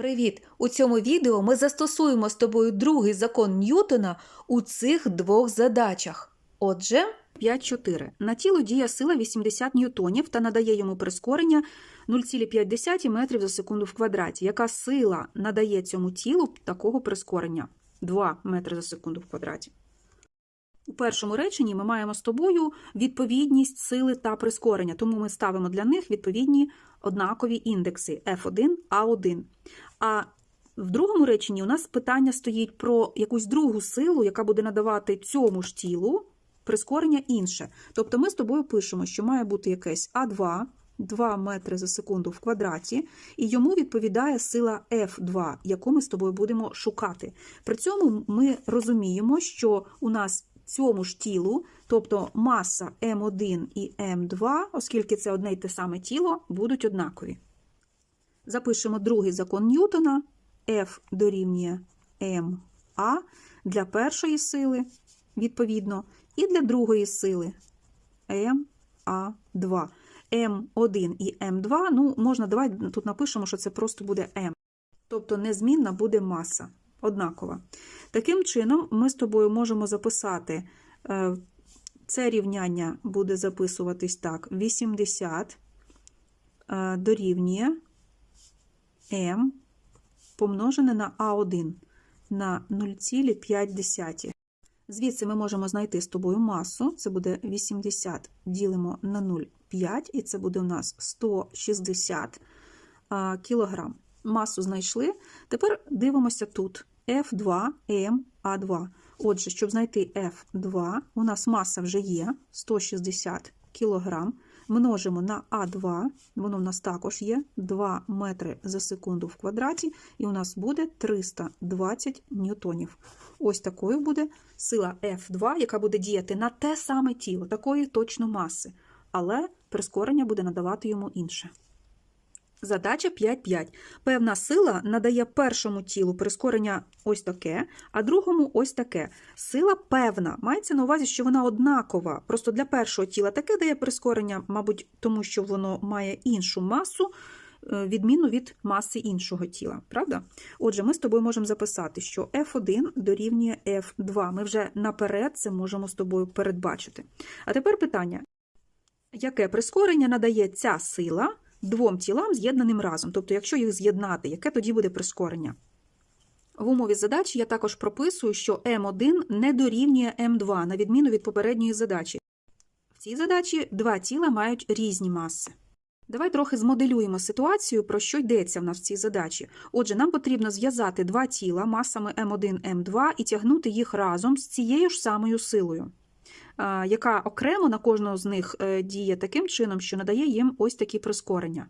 Привіт! У цьому відео ми застосуємо з тобою другий закон Ньютона у цих двох задачах. Отже, 5,4. На тіло діє сила 80 ньютонів та надає йому прискорення 0,5 метрів за секунду в квадраті. Яка сила надає цьому тілу такого прискорення? 2 метри за секунду в квадраті. У першому реченні ми маємо з тобою відповідність сили та прискорення, тому ми ставимо для них відповідні однакові індекси F1, A1. А в другому реченні у нас питання стоїть про якусь другу силу, яка буде надавати цьому ж тілу прискорення інше. Тобто ми з тобою пишемо, що має бути якесь А2, 2 метри за секунду в квадраті, і йому відповідає сила F2, яку ми з тобою будемо шукати. При цьому ми розуміємо, що у нас цьому ж тілу, тобто маса М1 і М2, оскільки це одне й те саме тіло, будуть однакові. Запишемо другий закон Ньютона, F дорівнює МА для першої сили, відповідно, і для другої сили МА2. М1 і М2, ну, можна, давай тут напишемо, що це просто буде М. Тобто незмінна буде маса, однакова. Таким чином, ми з тобою можемо записати, е, це рівняння буде записуватись так: 80 е, дорівнює М помножене на А1 на 0,5. Звідси ми можемо знайти з тобою масу, це буде 80 ділимо на 0,5, і це буде у нас 160 а, кілограм. Масу знайшли. Тепер дивимося тут F2, M, A2. Отже, щоб знайти F2, у нас маса вже є 160 кілограм. Множимо на А2, воно в нас також є 2 метри за секунду в квадраті, і у нас буде 320 ньютонів. Ось такою буде сила F2, яка буде діяти на те саме тіло, такої точно маси, але прискорення буде надавати йому інше. Задача 5.5. Певна сила надає першому тілу прискорення ось таке, а другому ось таке. Сила певна. Мається на увазі, що вона однакова. Просто для першого тіла таке дає прискорення, мабуть, тому що воно має іншу масу, е, відмінну від маси іншого тіла. Правда? Отже, ми з тобою можемо записати, що F1 дорівнює F2. Ми вже наперед це можемо з тобою передбачити. А тепер питання: яке прискорення надає ця сила? Двом тілам з'єднаним разом. Тобто, якщо їх з'єднати, яке тоді буде прискорення? В умові задачі я також прописую, що М1 не дорівнює М2, на відміну від попередньої задачі. В цій задачі два тіла мають різні маси. Давай трохи змоделюємо ситуацію, про що йдеться в нас в цій задачі. Отже, нам потрібно зв'язати два тіла масами М1, М2 і тягнути їх разом з цією ж самою силою яка окремо на кожного з них е, діє таким чином, що надає їм ось такі прискорення.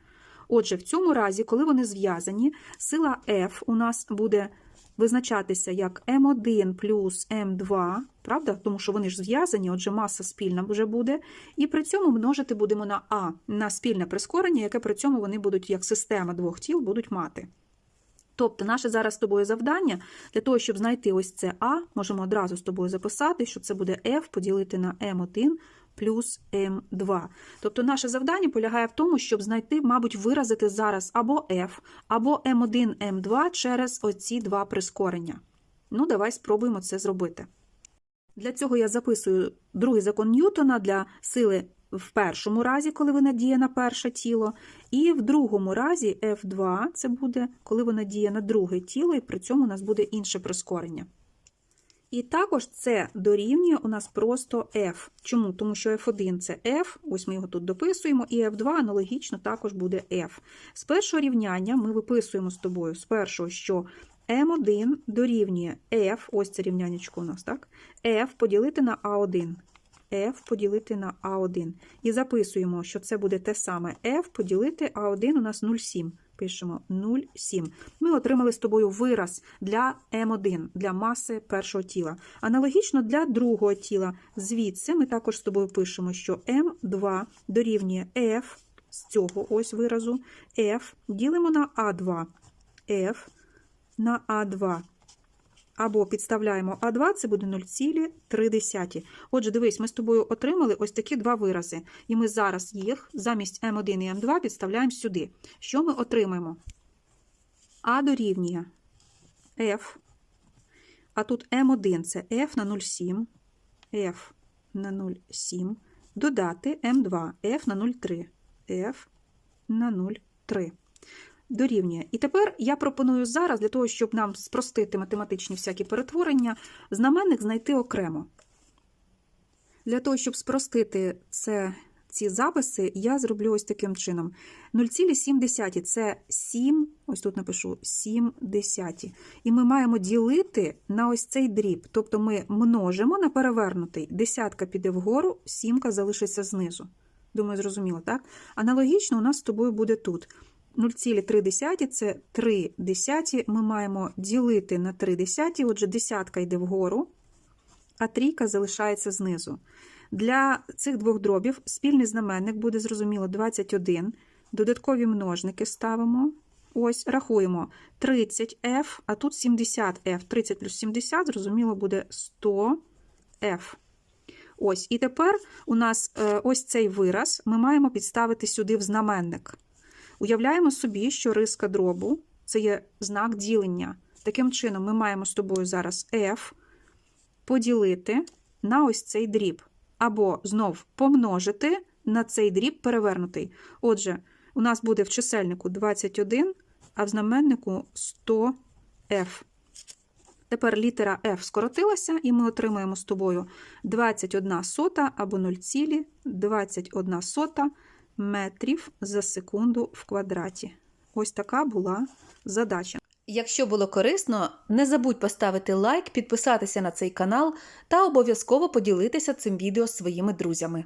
Отже, в цьому разі, коли вони зв'язані, сила F у нас буде визначатися як М1 плюс М2, правда? Тому що вони ж зв'язані, отже, маса спільна вже буде. І при цьому множити будемо на А, на спільне прискорення, яке при цьому вони будуть, як система двох тіл, будуть мати. Тобто, наше зараз з тобою завдання для того, щоб знайти ось це А, можемо одразу з тобою записати, що це буде F поділити на М1 плюс М2. Тобто, наше завдання полягає в тому, щоб знайти, мабуть, виразити зараз або F, або М1, М2 через оці два прискорення. Ну, давай спробуємо це зробити. Для цього я записую другий закон Ньютона для сили в першому разі, коли вона діє на перше тіло, і в другому разі F2 це буде, коли вона діє на друге тіло, і при цьому у нас буде інше прискорення. І також це дорівнює у нас просто F. Чому? Тому що F1 це F, ось ми його тут дописуємо, і F2 аналогічно також буде F. З першого рівняння ми виписуємо з тобою з першого, що M1 дорівнює F, ось це рівнянечко у нас, так? F поділити на A1. F поділити на А1. І записуємо, що це буде те саме F поділити А1 у нас 0,7. Пишемо 0,7. Ми отримали з тобою вираз для М1, для маси першого тіла. Аналогічно для другого тіла. Звідси ми також з тобою пишемо, що М2 дорівнює F з цього ось виразу, F ділимо на А2. F на А2 або підставляємо А2, це буде 0,3. Отже, дивись, ми з тобою отримали ось такі два вирази. І ми зараз їх замість М1 і М2 підставляємо сюди. Що ми отримаємо? А дорівнює F, а тут М1 це F на 0,7, F на 0,7, додати М2, F на 0,3, F на 0,3. Дорівнює. І тепер я пропоную зараз, для того, щоб нам спростити математичні всякі перетворення, знаменник знайти окремо. Для того, щоб спростити це, ці записи, я зроблю ось таким чином. 0,7 це 7, ось тут напишу 7 десяті. І ми маємо ділити на ось цей дріб. Тобто ми множимо на перевернутий. Десятка піде вгору, сімка залишиться знизу. Думаю, зрозуміло, так? Аналогічно у нас з тобою буде тут. 0,3 це 3 десяті. Ми маємо ділити на 3 десяті, отже, десятка йде вгору, а трійка залишається знизу. Для цих двох дробів спільний знаменник буде зрозуміло 21. Додаткові множники ставимо. Ось, рахуємо 30f, а тут 70f. 30 плюс 70, зрозуміло, буде 100f. Ось, і тепер у нас е, ось цей вираз ми маємо підставити сюди в знаменник. Уявляємо собі, що риска дробу це є знак ділення. Таким чином, ми маємо з тобою зараз f поділити на ось цей дріб. Або знов помножити на цей дріб перевернутий. Отже, у нас буде в чисельнику 21, а в знаменнику 100f. Тепер літера F скоротилася, і ми отримаємо з тобою 21 сота або 0,21 сота метрів за секунду в квадраті. Ось така була задача. Якщо було корисно, не забудь поставити лайк, підписатися на цей канал та обов'язково поділитися цим відео з своїми друзями.